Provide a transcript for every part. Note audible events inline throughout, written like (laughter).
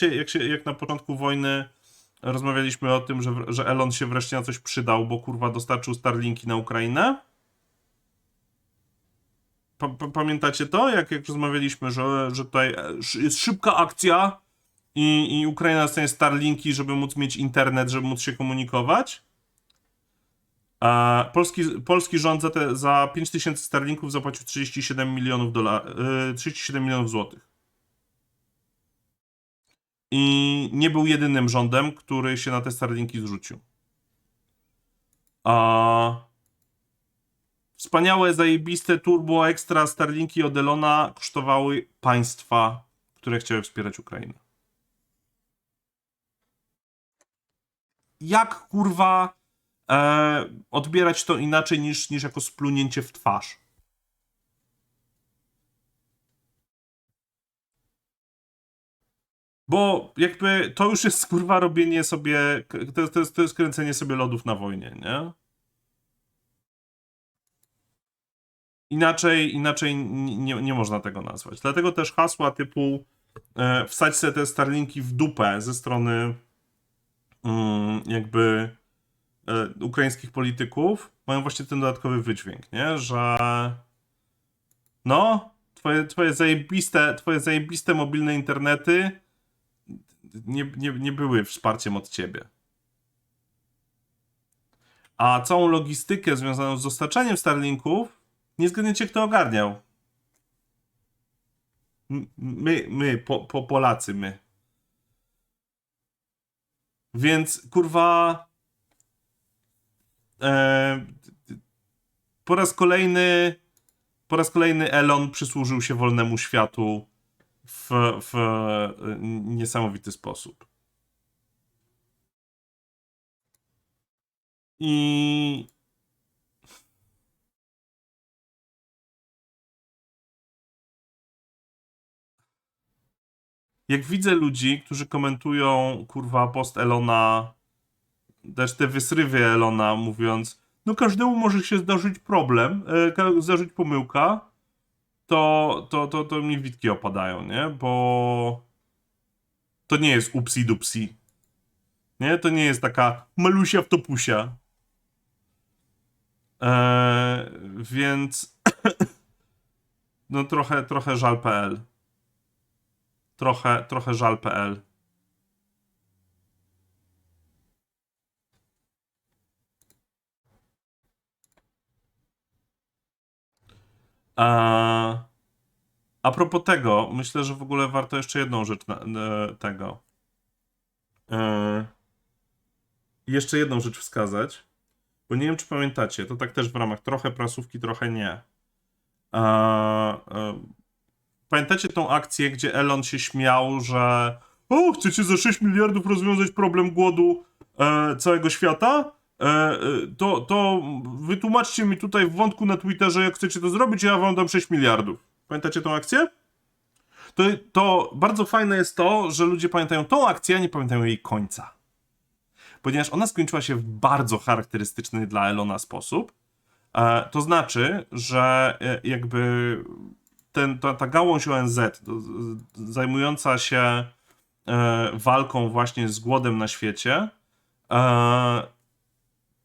pamiętacie, jak, się, jak na początku wojny rozmawialiśmy o tym, że, że Elon się wreszcie na coś przydał, bo kurwa dostarczył Starlinki na Ukrainę? Pa, pa, pamiętacie to? Jak, jak rozmawialiśmy, że, że tutaj jest szybka akcja i, i Ukraina dostanie Starlinki, żeby móc mieć internet, żeby móc się komunikować? A polski, polski rząd za, te, za 5000 Starlinków zapłacił 37 milionów dolarów, 37 milionów złotych. I nie był jedynym rządem, który się na te Starlinki zrzucił. A wspaniałe, zajebiste turbo extra Starlinki od Elona kosztowały państwa, które chciały wspierać Ukrainę. Jak kurwa e, odbierać to inaczej niż, niż jako splunięcie w twarz? Bo jakby to już jest kurwa robienie sobie. To, to, jest, to jest kręcenie sobie lodów na wojnie, nie? Inaczej, inaczej nie, nie można tego nazwać. Dlatego też hasła typu e, wsadź sobie te Starlinki w dupę ze strony mm, jakby e, ukraińskich polityków mają właśnie ten dodatkowy wydźwięk, nie? Że no, twoje, twoje, zajebiste, twoje zajebiste mobilne internety nie, nie, nie były wsparciem od ciebie. A całą logistykę związaną z dostarczaniem Starlinków nie zgadniecie, kto ogarniał. My, my, po, po Polacy, my. Więc kurwa. E, po raz kolejny. Po raz kolejny Elon przysłużył się wolnemu światu w, w e, niesamowity sposób. I. Jak widzę ludzi, którzy komentują kurwa post Elona, też te wysrywy Elona, mówiąc, no każdemu może się zdarzyć problem, e, zdarzyć pomyłka, to, to, to, to mi witki opadają, nie? Bo to nie jest upsi dupsi. Nie? To nie jest taka malusia w topusia. Eee, więc (coughs) no trochę, trochę żal.pl. Trochę, trochę żal.pl. A, a propos tego, myślę, że w ogóle warto jeszcze jedną rzecz na, e, tego. E, jeszcze jedną rzecz wskazać, bo nie wiem, czy pamiętacie, to tak też w ramach trochę prasówki, trochę nie. A, e, pamiętacie tą akcję, gdzie Elon się śmiał, że o, chcecie za 6 miliardów rozwiązać problem głodu e, całego świata? E, e, to, to wytłumaczcie mi tutaj w wątku na Twitterze, jak chcecie to zrobić, ja wam dam 6 miliardów. Pamiętacie tą akcję? To, to bardzo fajne jest to, że ludzie pamiętają tą akcję, a nie pamiętają jej końca. Ponieważ ona skończyła się w bardzo charakterystyczny dla Elona sposób. E, to znaczy, że jakby ten, ta, ta gałąź ONZ zajmująca się walką właśnie z głodem na świecie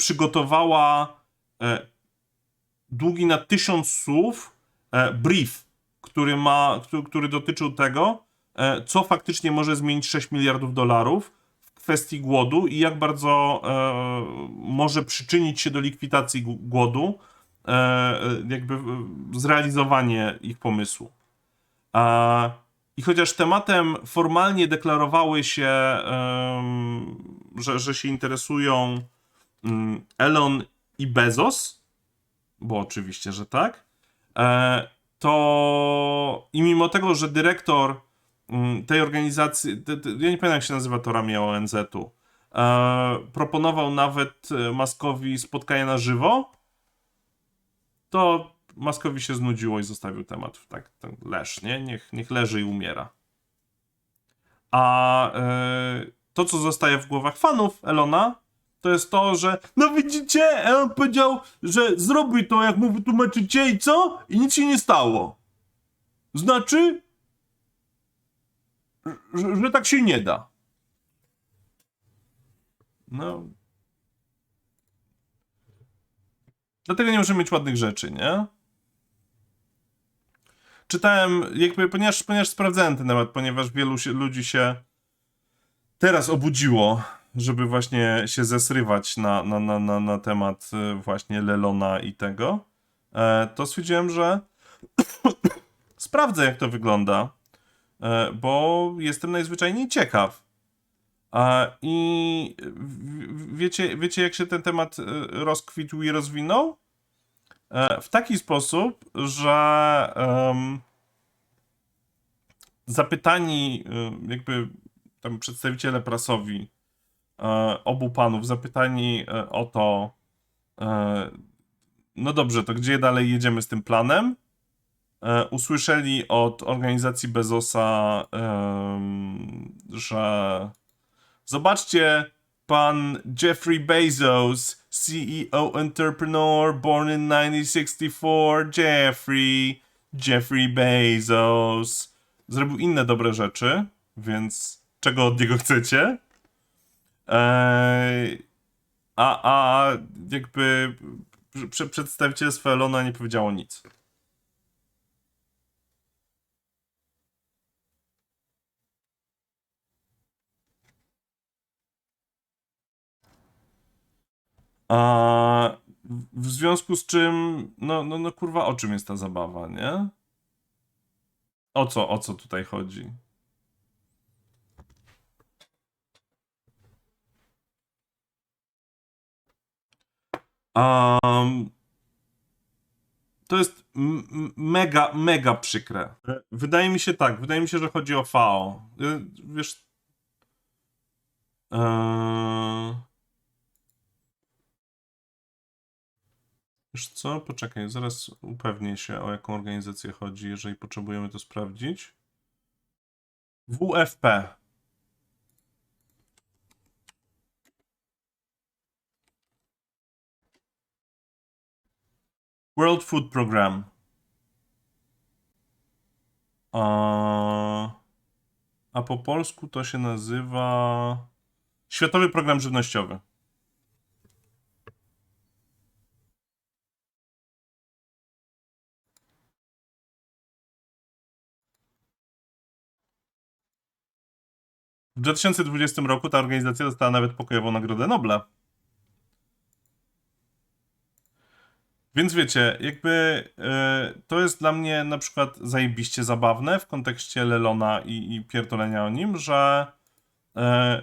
przygotowała e, długi na tysiąc słów e, brief, który, ma, który, który dotyczył tego, e, co faktycznie może zmienić 6 miliardów dolarów w kwestii głodu i jak bardzo e, może przyczynić się do likwidacji głodu, e, e, jakby e, zrealizowanie ich pomysłu. A, I chociaż tematem formalnie deklarowały się, em, że, że się interesują Elon i Bezos, bo oczywiście, że tak, e, to i mimo tego, że dyrektor mm, tej organizacji, ja nie pamiętam jak się nazywa to ramię ONZ-u, e, proponował nawet e, Maskowi spotkanie na żywo, to Maskowi się znudziło i zostawił temat tak, tak leż, nie? Niech, niech leży i umiera. A to, co zostaje w głowach fanów Elona, to jest to, że no widzicie, Elon powiedział, że zrobi to, jak mu wytłumaczycie i co? I nic się nie stało. Znaczy? że, że tak się nie da. No. Dlatego nie możemy mieć ładnych rzeczy, nie? Czytałem, jakby, ponieważ, ponieważ sprawdzałem ten temat, ponieważ wielu się, ludzi się teraz obudziło, żeby właśnie się zesrywać na, na, na, na, na temat y, właśnie Lelona i tego, e, to stwierdziłem, że (coughs) sprawdzę, jak to wygląda, e, bo jestem najzwyczajniej ciekaw. I wiecie, wiecie, jak się ten temat y, rozkwitł i rozwinął? E, W taki sposób, że em, zapytani y, jakby tam przedstawiciele prasowi obu panów, zapytani e, o to, e, no dobrze, to gdzie dalej jedziemy z tym planem? E, usłyszeli od organizacji Bezosa, że zobaczcie, pan Jeffrey Bezos, CEO entrepreneur born in 1964, Jeffrey, Jeffrey Bezos, zrobił inne dobre rzeczy, więc czego od niego chcecie? Eee, a, a jakby prze- przedstawicielstwo Elona nie powiedziało nic. A w związku z czym, no, no, no kurwa, o czym jest ta zabawa, nie? O co, o co tutaj chodzi? Um, to jest mega, mega przykre. E, Wydaje mi się tak, wydaje mi się, że chodzi o FAO. E, Wiesz. Eee... Wiesz co? Poczekaj, zaraz upewnię się, o jaką organizację chodzi, jeżeli potrzebujemy to sprawdzić. WFP. World Food Program. A, a po polsku to się nazywa Światowy Program Żywnościowy. W 2020 roku ta organizacja dostała nawet pokojową Nagrodę Nobla. Więc wiecie, jakby e, to jest dla mnie na przykład zajebiście zabawne w kontekście Lelona i, i pierdolenia o nim, że e,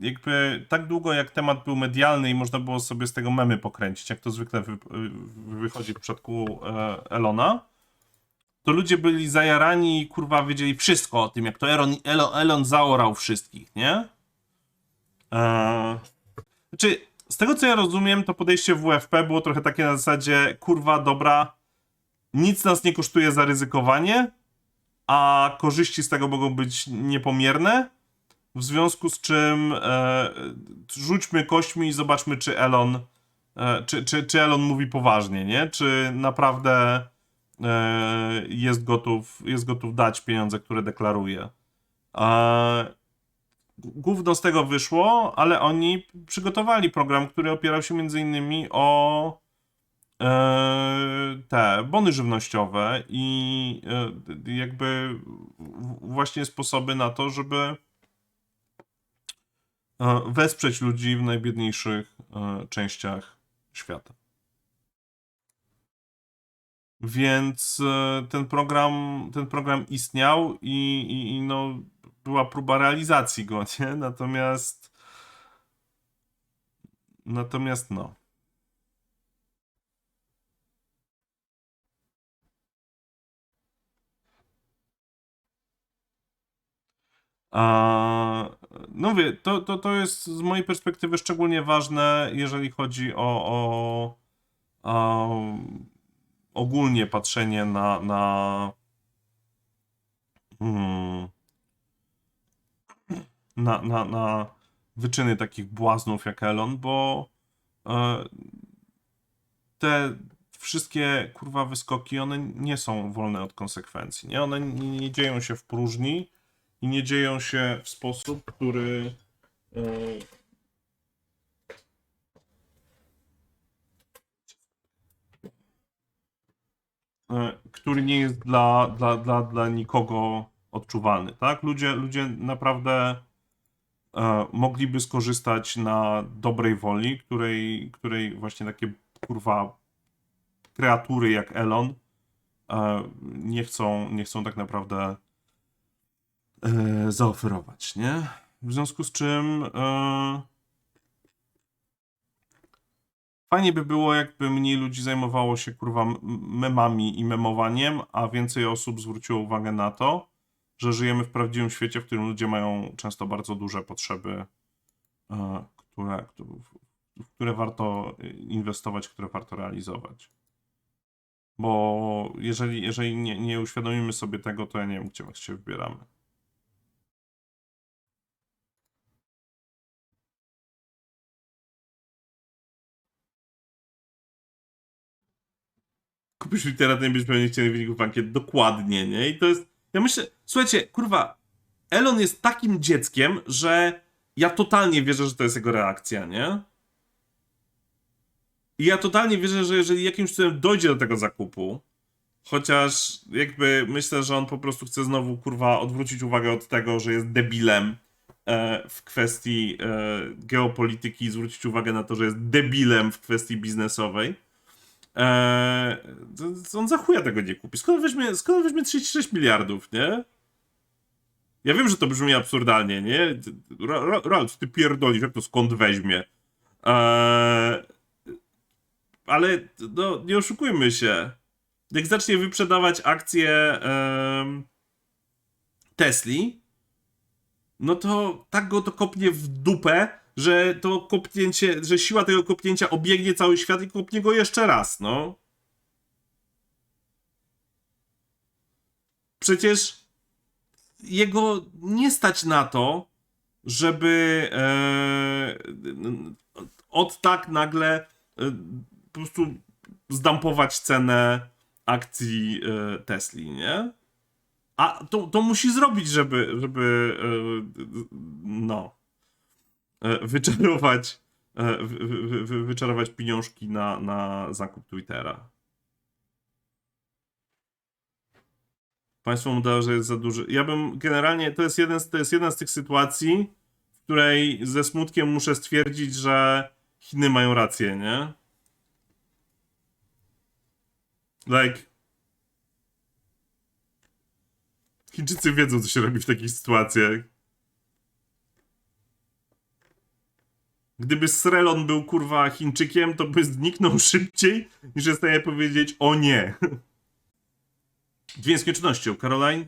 jakby tak długo jak temat był medialny i można było sobie z tego memy pokręcić, jak to zwykle wy, wychodzi w przypadku e, Elona, to ludzie byli zajarani i kurwa wiedzieli wszystko o tym, jak to Elon, Elon, Elon zaorał wszystkich, nie? Eee, znaczy, z tego co ja rozumiem, to podejście WFP było trochę takie na zasadzie, kurwa, dobra, nic nas nie kosztuje zaryzykowanie, a korzyści z tego mogą być niepomierne, w związku z czym e, rzućmy kośćmi i zobaczmy, czy Elon, e, czy, czy, czy Elon mówi poważnie, nie? Czy naprawdę e, jest gotów, jest gotów dać pieniądze, które deklaruje. E, Gówno z tego wyszło, ale oni przygotowali program, który opierał się między innymi o e, te bony żywnościowe i e, jakby właśnie sposoby na to, żeby e, wesprzeć ludzi w najbiedniejszych częściach świata. Więc ten program, ten program istniał i, i, i no, była próba realizacji go, nie? Natomiast natomiast no. A, no wie, to, to, to jest z mojej perspektywy szczególnie ważne, jeżeli chodzi o, o, o ogólnie patrzenie na, na, hmm, na, na, na wyczyny takich błaznów jak Elon, bo e, te wszystkie kurwa wyskoki, one nie są wolne od konsekwencji, nie? One nie, nie dzieją się w próżni i nie dzieją się w sposób, który e, e, który nie jest dla, dla, dla, dla nikogo odczuwalny, tak? Ludzie, ludzie naprawdę mogliby skorzystać na dobrej woli, której, której właśnie takie kurwa kreatury jak Elon e, nie chcą, nie chcą tak naprawdę e, zaoferować, nie? W związku z czym e, fajnie by było, jakby mniej ludzi zajmowało się kurwa memami i memowaniem, a więcej osób zwróciło uwagę na to, że żyjemy w prawdziwym świecie, w którym ludzie mają często bardzo duże potrzeby, e, które, które warto inwestować, które warto realizować. Bo jeżeli, jeżeli nie, nie uświadomimy sobie tego, to ja nie wiem, gdzie się wybieramy. Kupisz litera, to nie będziesz miał niechcianych wyników bankiet. Dokładnie, nie? I to jest... Ja myślę... Słuchajcie, kurwa, Elon jest takim dzieckiem, że ja totalnie wierzę, że to jest jego reakcja, nie? I ja totalnie wierzę, że jeżeli jakimś cudem dojdzie do tego zakupu, chociaż jakby myślę, że on po prostu chce znowu kurwa odwrócić uwagę od tego, że jest debilem e, w kwestii e, geopolityki zwrócić uwagę na to, że jest debilem w kwestii biznesowej. E, to on za chuja tego nie kupi. Skąd weźmie, skąd weźmie 36 miliardów, nie? Ja wiem, że to brzmi absurdalnie, nie? Ra- Ra- Ralf, ty pierdolisz, jak to skąd weźmie? Eee, ale no, nie oszukujmy się. Jak zacznie wyprzedawać akcje em, Tesli, no to tak go to kopnie w dupę, że to kopnięcie, że siła tego kopnięcia obiegnie cały świat i kopnie go jeszcze raz, no. Przecież jego nie stać na to, żeby e, od tak nagle e, po prostu zdampować cenę akcji e, Tesli, nie? A to, to musi zrobić, żeby, żeby e, no e, wyczarować e, wy, wy, wy, wyczarować pieniążki na, na zakup Twittera. Państwo mu że jest za duży. Ja bym generalnie, to jest, jeden to jest jedna z tych sytuacji, w której ze smutkiem muszę stwierdzić, że Chiny mają rację, nie? Like. Chińczycy wiedzą, co się robi w takich sytuacjach. Gdyby Srelon był kurwa Chińczykiem, to by zniknął (laughs) szybciej, niż jest w stanie powiedzieć o nie. Dwie nieskończonością. Caroline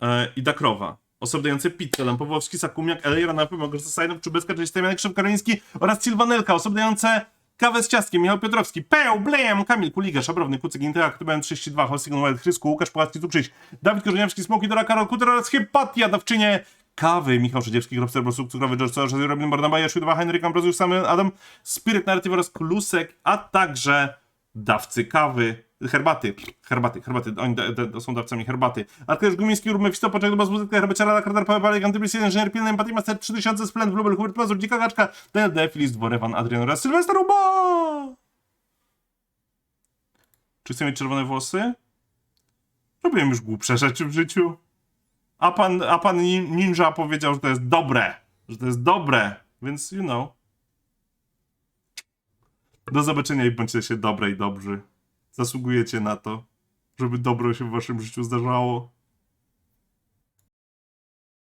e, i Dakrowa. Osobniające pizzę, Lampowowski, Sakumiak, Elej, Ranapy, Małgorzata Sajnow, Czubecka, Cześć Stamianek, Szep Karoliński oraz Sylwanelka. Osobniające kawę z ciastkiem, Michał Piotrowski, Peł, Blejem, Kamil Kuliga, Szabrowny, Kucyk, Interact, Tuben 32, Holstigon, Wild, Chrysku, Łukasz Płacki, Cukrzyś, Dawid Korzeniowski, Smoki, Dora, Karol Kuter oraz Hypatia, dawczynie. Kawy, Michał Szydziewski, Grobster, Brosuk, Cukrowy, George Soros, Robin Szydwa, Henryk Ambroziusz, Samuel, Adam, Spirit Narrative oraz Klusek, a także dawcy kawy, herbaty, herbaty, herbaty, oni da, da, są dawcami herbaty. Arkadiusz Gumiński, Urmy, Wisto, Poczek, Bas, Muzyka, Herbaciara, Lakardar, Paweł Balek, Antybris, Inżynier Pilny, Empatii Master 3000, Splend, Blubel, Hubert Mazur, Dzika Kaczka, Daniel D, Filis, Dworewan, Adrian oraz Sylwester Uba! Czy chcę mieć czerwone włosy? Robiłem już głupsze rzeczy w życiu. A pan, a pan nin- ninja powiedział, że to jest dobre. Że to jest dobre. Więc, you know. Do zobaczenia i bądźcie się dobre i dobrzy. Zasługujecie na to, żeby dobro się w waszym życiu zdarzało.